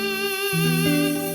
এই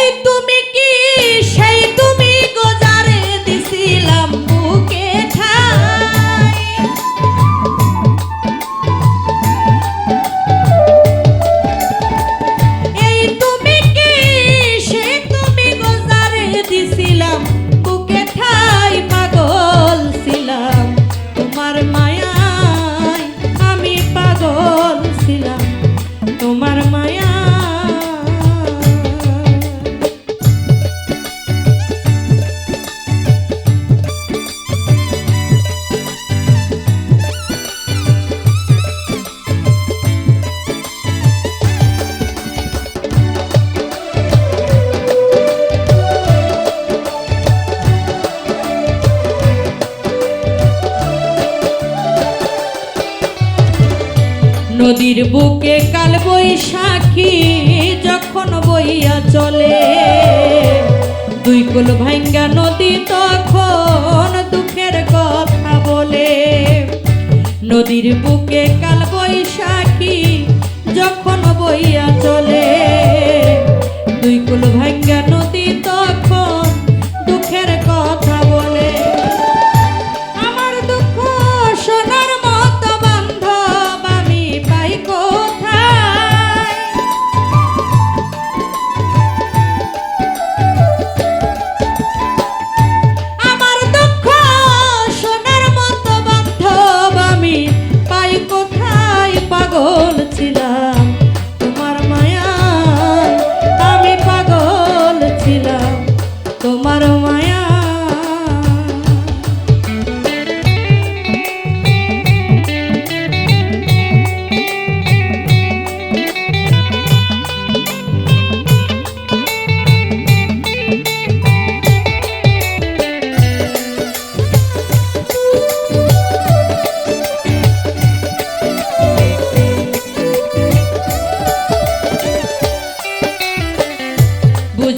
এই তুমি কি নদীর বুকে কাল বৈশাখী যখন বইয়া চলে। দুই কুল ভাঙ্গা নদী তখন দুঃখের কথা বলে। নদীর বুকে কাল বৈশাখী যখন বইয়া চলে। দুই কুল ভাঙ্গা নদী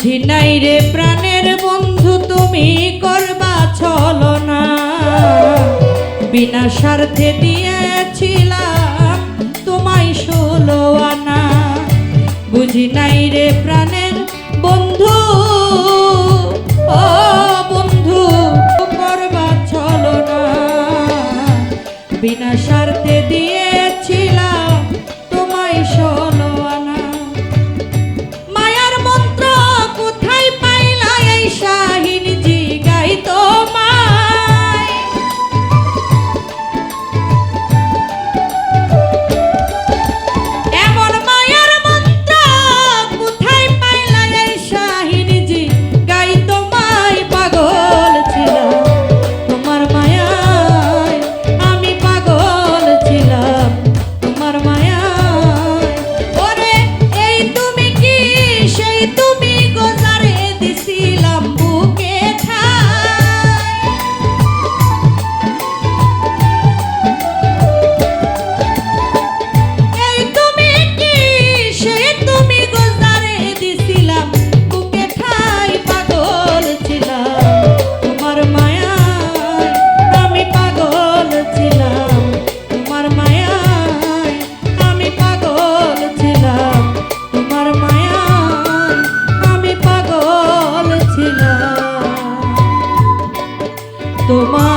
বুঝি নাই রে প্রাণের বন্ধু, তুমি করবা ছলো না। বিনা স্বার্থে দিয়েছিলাম তোমায় ষোলো আনা। বুঝি নাই রে প্রাণের বন্ধু, ও বন্ধু, করবা ছলো না। বিনা স্বার্থে দিয়ে tomar